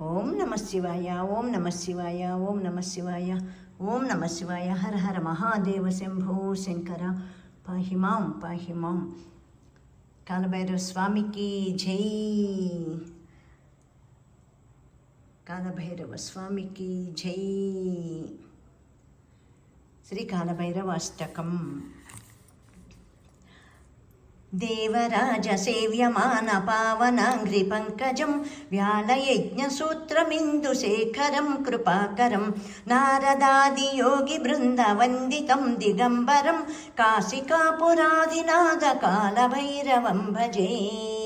ఓం నమ శివాయ ఓం నమ శివాయ ఓం నమ శివాయ ఓం నమ శివాయ. హర హర మహాదేవ శంభో శంకర. పాహిమాం పాహిమాం కాలభైరవ స్వామికి జై. కాలభైరవ స్వామికి జై. శ్రీ కాలభైరవ అష్టకం దేవరాజసేవ్యమాన పావనాంఘ్రి పంకజం వ్యాళయజ్ఞసూత్రమిందుశేఖరం కృపాకరం నారదాది యోగి బృందవందితం దిగంబరం కాశికాపురాదినాద కాలభైరవం భజే.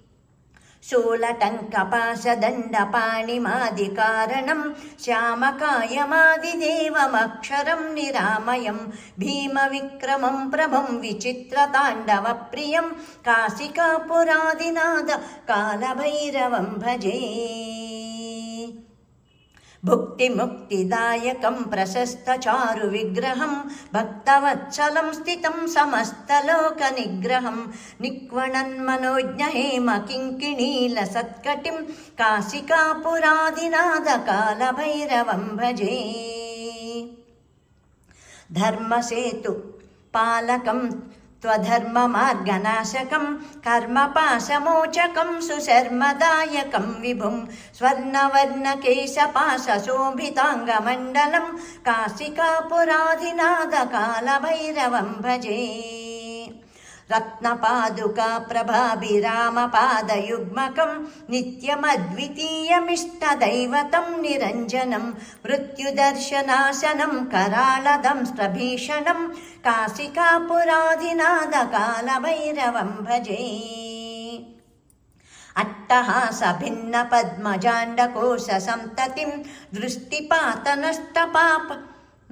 शूलटङ्कपाशदण्डपाणिमादिकारणं श्यामकायमादिदेवमक्षरं निरामयं भीमविक्रमं प्रभं विचित्रताण्डवप्रियं काशिकापुरादिनाद कालभैरवं भजे भुक्तिमुक्तिदायकं प्रशस्तचारुविग्रहं भक्तवत्सलं स्थितं समस्तलोकनिग्रहं निक्वणन्मनोज्ञहेम किङ्किणीलसत्कटिं काशिकापुरादिनादकालभैरवं भजे धर्मसेतु पालकं त्वधर्ममार्गनाशकं कर्मपाशमोचकं सुशर्मदायकं विभुं स्वर्णवर्णकेशपाशशोभिताङ्गमण्डलं काशिकापुराधिनादकालभैरवं भजे। रत्नपादुका प्रभाभिरामपादयुग्मकं नित्यमद्वितीयमिष्टदैवतं निरञ्जनं मृत्युदर्शनाशनं करालदंष्ट्रभीषणं काशिकापुराधिनादकालभैरवं भजे अट्टहासभिन्नपद्मजाण्डकोशसन्ततिं दृष्टिपातनष्टपाप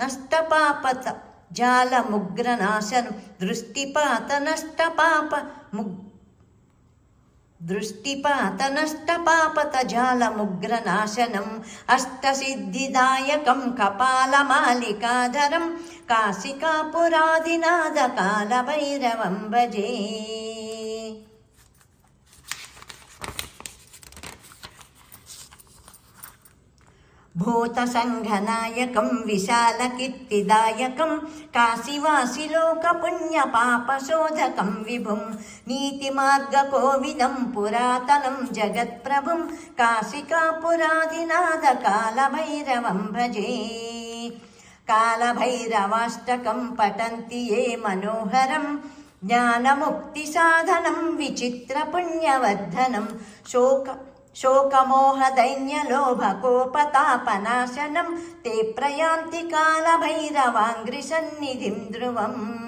नष्टपापत జాలముగ్రనాశనం దృష్టిపాత నష్టపాప ముగ్ దృష్టిపాత నష్టపాపత జాలముగ్రనాశనం అష్టసిద్ధిదాయకం కపాలమాలికాధరం కాశికాపురాదినాద కాలభైరవం భజే. భూతసంఘనాయకం విశాలకీర్తిదాయకం కాశీవాసిలోకపుణ్యపాపశోధకం విభుం నీతిమార్గకోవిదం పురాతనం జగత్ప్రభుం కాశికాపురాదినాద కాలభైరవం భజే కాలభైరవాష్టకం పఠంతి ఏ మనోహరం జ్ఞానముక్తిసాధనం విచిత్రపుణ్యవర్ధనం శోక శోకమోహదైన్యలోభకోపతాపనాశనం. ते ప్రయాంతి కాలభైరవాంగ్రిసన్నిధిం ధ్రువం.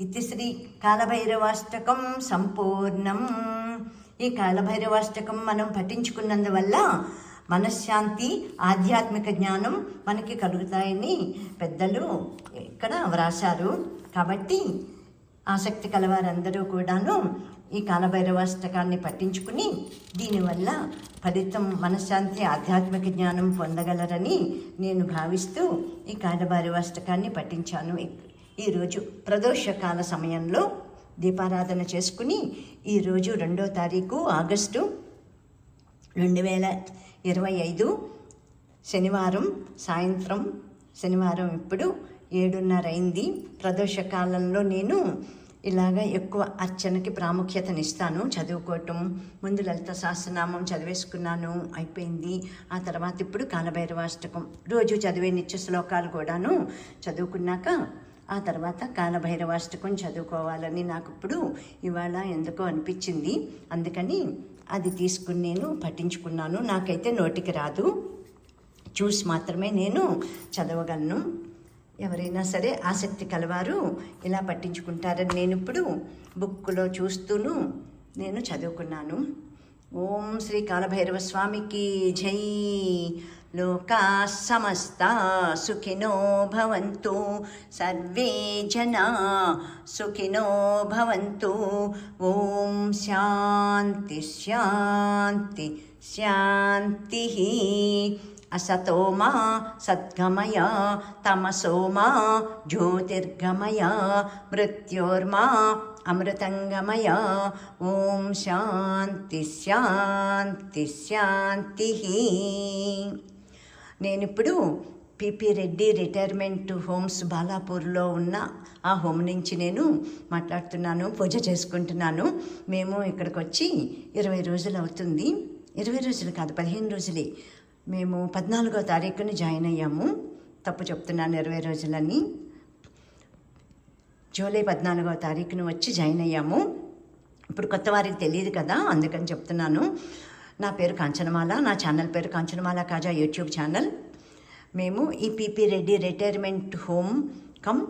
ఇది శ్రీ కాలభైరవాష్టకం సంపూర్ణం. ఈ కాలభైరవాష్టకం మనం పఠించుకున్నందువల్ల మనశ్శాంతి ఆధ్యాత్మిక జ్ఞానం మనకి కలుగుతాయని పెద్దలు ఇక్కడ వ్రాశారు. కాబట్టి ఆసక్తి కలవారందరూ కూడాను ఈ కాలభైరవాష్టకాన్ని పట్టించుకుని దీనివల్ల ఫలితం మనశ్శాంతి ఆధ్యాత్మిక జ్ఞానం పొందగలరని నేను భావిస్తూ ఈ కాలభైరవాష్టకాన్ని పఠించాను ఈరోజు ప్రదోషకాల సమయంలో దీపారాధన చేసుకుని ఈరోజు రెండో తారీఖు ఆగస్టు రెండు వేల ఇరవై ఐదు శనివారం సాయంత్రం శనివారం ఇప్పుడు ఏడున్నర అయింది. ప్రదోషకాలంలో నేను ఇలాగ ఎక్కువ అర్చనకి ప్రాముఖ్యతనిస్తాను. చదువుకోవటం ముందు లలిత సహస్రనామం చదివేసుకున్నాను అయిపోయింది. ఆ తర్వాత ఇప్పుడు కాలభైరవాష్టకం. రోజు చదివే నిత్య శ్లోకాలు కూడాను చదువుకున్నాక ఆ తర్వాత కాలభైరవాష్టకం చదువుకోవాలని నాకు ఇప్పుడు ఇవాళ ఎందుకో అనిపించింది. అందుకని అది తీసుకుని నేను పఠించుకున్నాను. నాకైతే నోటికి రాదు. చూసి మాత్రమే నేను చదవగలను. ఎవరైనా సరే ఆసక్తి కలవారు ఇలా పట్టించుకుంటారని నేను ఇప్పుడు బుక్లో చూస్తూను. నేను చదువుకున్నాను. ఓం శ్రీ కాలభైరవ స్వామికి జై. లోకా సమస్త సుఖినో భవంతు. సర్వే జనా సుఖినో భవంతు. ఓం శాంతి శాంతి శాంతి. అసతోమ సద్గమయ తమసోమ జ్యోతిర్గమయ మృత్యోర్మ అమృతంగమయ ఓం శాంతి శాంతి శాంతి నేనిప్పుడు పిపి రెడ్డి రిటైర్మెంట్ హోమ్స్ బాలాపూర్లో ఉన్న ఆ హోమ్ నుంచి నేను మాట్లాడుతున్నాను పూజ చేసుకుంటున్నాను. మేము ఇక్కడికి వచ్చి ఇరవై రోజులు అవుతుంది ఇరవై రోజులు కాదు పదిహేను రోజులే. మేము పద్నాలుగో తారీఖున జాయిన్ అయ్యాము. తప్పు చెప్తున్నాను ఇరవై రోజులని. జూలై పద్నాలుగో తారీఖున వచ్చి జాయిన్ అయ్యాము. ఇప్పుడు కొత్త వారికి తెలియదు కదా అందుకని చెప్తున్నాను. నా పేరు కాంచనమాల నా ఛానల్ పేరు కాంచనమాల కాజా యూట్యూబ్ ఛానల్. మేము ఈ PP Reddy retirement home come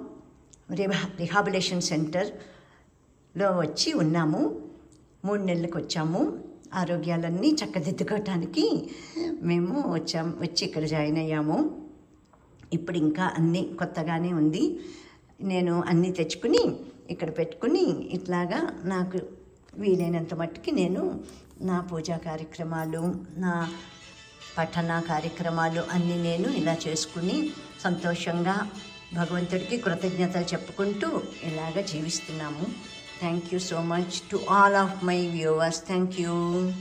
Riha rehabilitation సెంటర్లో వచ్చి ఉన్నాము. మూడు నెలలకు వచ్చాము. ఆరోగ్యాలన్నీ చక్కదిద్దుకోవటానికి మేము వచ్చాం వచ్చి ఇక్కడ జాయిన్ అయ్యాము. ఇప్పుడు ఇంకా అన్నీ కొత్తగానే ఉంది. నేను అన్నీ తెచ్చుకుని ఇక్కడ పెట్టుకుని ఇట్లాగా నాకు వీలైనంత మట్టుకి నేను నా పూజా కార్యక్రమాలు నా పఠన కార్యక్రమాలు అన్నీ నేను ఇలా చేసుకుని సంతోషంగా భగవంతుడికి కృతజ్ఞతలు చెప్పుకుంటూ ఇలాగ జీవిస్తున్నాము. Thank you so much to all of my viewers. Thank you.